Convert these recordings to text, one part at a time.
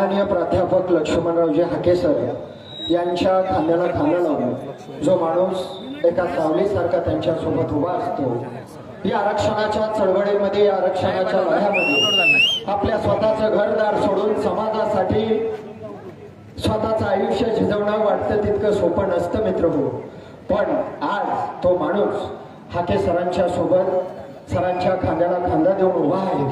प्राध्यापक लक्ष्मणरावजी हाकेसर यांच्या खांद्याला खांदा लावून जो माणूस एका सावलीसारखा त्यांच्यासोबत उभा असतो या आरक्षणाच्या चळवळीमध्ये या आरक्षणाच्या लढ्यामध्ये आपल्या स्वतःचं घरदार सोडून समाजासाठी स्वतःचं आयुष्य झिजवणं वाटतं तितकं सोपं नसतं मित्र हो. पण आज तो माणूस हाके सरांच्या सोबत सरांच्या खांद्याला खांदा देऊन उभा आहे.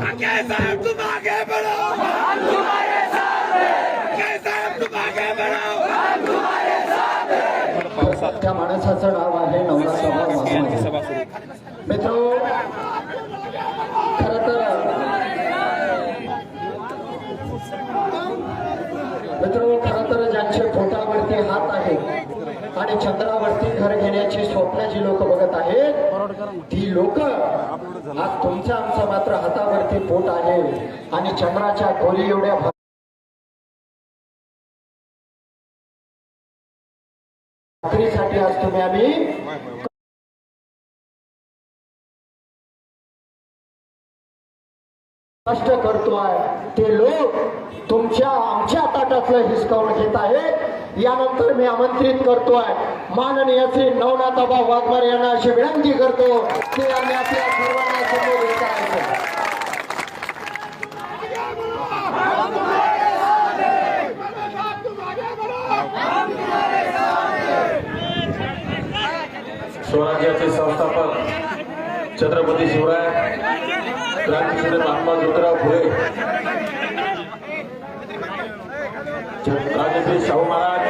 आणि चंद्रावरती घर घेण्याची स्वप्न जी लोक बघत आहेत ती लोक आज तुमचा आमचा मात्र हातावरती पोट आहे. आणि चंद्राच्या खोली एवढ्या भाकरीसाठी आज तुम्ही आम्ही कष्ट आहे ते लोक तुमच्या आमच्या ताटातलं हिसकावून घेत आहेत. यानंतर मी आमंत्रित करतोय. माननीय श्री नवनाथाबा वाघमार यांना अशी विनंती करतो की आम्ही आपल्या सर्वांना समोर येत आहे स्वराज्याचे संस्थापक छत्रपती शिवराय क्रांतीसूर्य महात्मा ज्योतिराव फुले राजश्री शाहू महाराज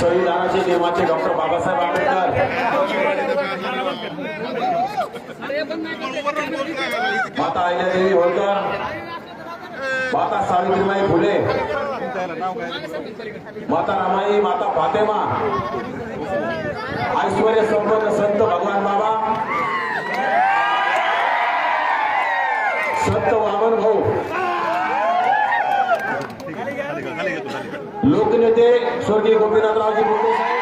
संविधानाचे नियमाचे डॉक्टर बाबासाहेब आंबेडकर. माता अहिल्यादेवी होळकर माता सावित्रीबाई फुले माता रामाई माता फातेमा ऐश्वर्य संपन्न संत भगवान बाबा संत वामन भाऊ लोकनेते स्वर्गीय गोपीनाथरावजी मुंडे साहेब.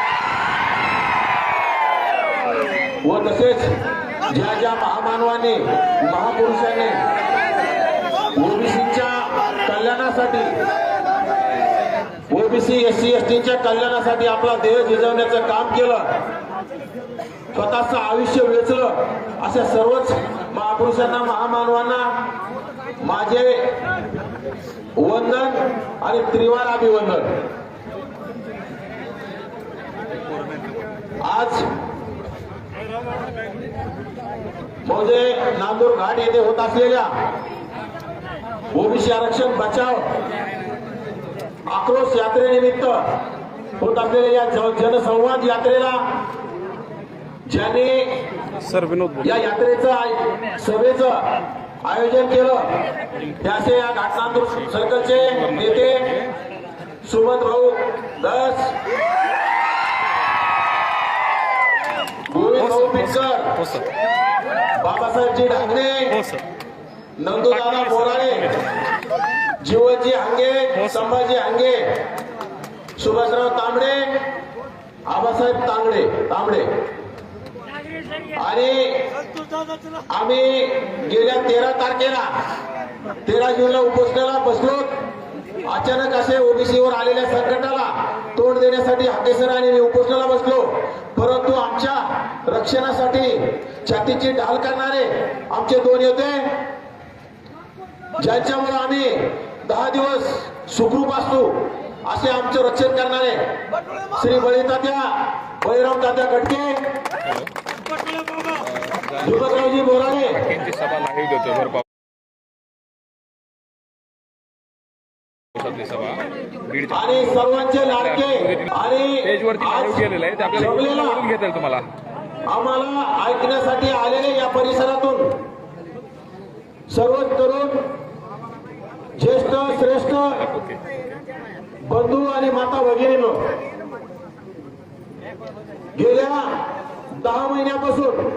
व तसेच ज्या ज्या महामानवाने महापुरुषाने ओबीसीच्या कल्याणासाठी ओबीसी एस सी एस टीच्या कल्याणासाठी आपला देह झिजवण्याचं काम केलं स्वतःचं आयुष्य वेचलं. अशा सर्वच महापुरुषांना महामानवांना माझे वंदन आणि त्रिवार अभिवंदन आज मौजे नांदूर घाट येथे होत असलेल्या ओबीसी आरक्षण बचाव आक्रोश यात्रेनिमित्त होत असलेल्या या जनसंवाद यात्रेला ज्यांनी सर विनोद या यात्रेचं सभेचं आयोजन केलं त्याचे या घाटनांदूर सर्कलचे नेते सुमंत भाऊ दस भाऊ हो सर. बाबासाहेबजी ढांगणे हो नंदूदादा बोराळे जीवनजी हंगे संभाजी हंगे सुभाषराव तांबडे आबासाहेब तांगडे तांबडे. आणि आम्ही गेल्या तेरा तारखेला तेरा जूनला उपोषणाला बसलो. अचानक असे ओबीसीवर आलेल्या संकटाला तोंड देण्यासाठी हाकेसर आणि मी उपोषणाला बसलो. परंतु आमच्या रक्षणासाठी छातीची ढाल करणारे आमचे दोन होते ज्यांच्यामुळे आम्ही दहा दिवस सुखरूप असतो असे आमचं रक्षण करणारे श्री बळीतात्या बळीराम तात्या गटके दीपकरावजी बोराळे त्यांची सभा लाईव्ह देतो भर पावसातली सभा. बीडच्या आणि सर्वांचे लाडके आणि पेजवरती लाईव्ह आज केलेलं आहे ते आपल्याला जमलेला बोलून घेता येईल तुम्हाला. आम्हाला ऐकण्यासाठी आलेले या परिसरातून सर्व तरुण ज्येष्ठ श्रेष्ठ बंधू आणि माता भगिनीनं गेल्या दहा महिन्यापासून